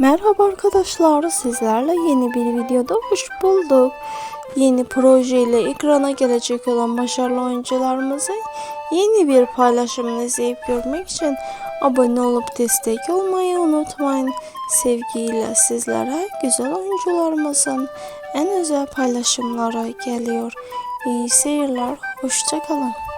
Merhaba arkadaşlar, sizlerle yeni bir videoda hoş bulduk. Yeni projeyle ekrana gelecek olan başarılı oyuncularımızı yeni bir paylaşımını izleyip görmek için abone olup destek olmayı unutmayın. Sevgiyle sizlere güzel oyuncularımızın en özel paylaşımları geliyor. İyi seyirler, hoşçakalın.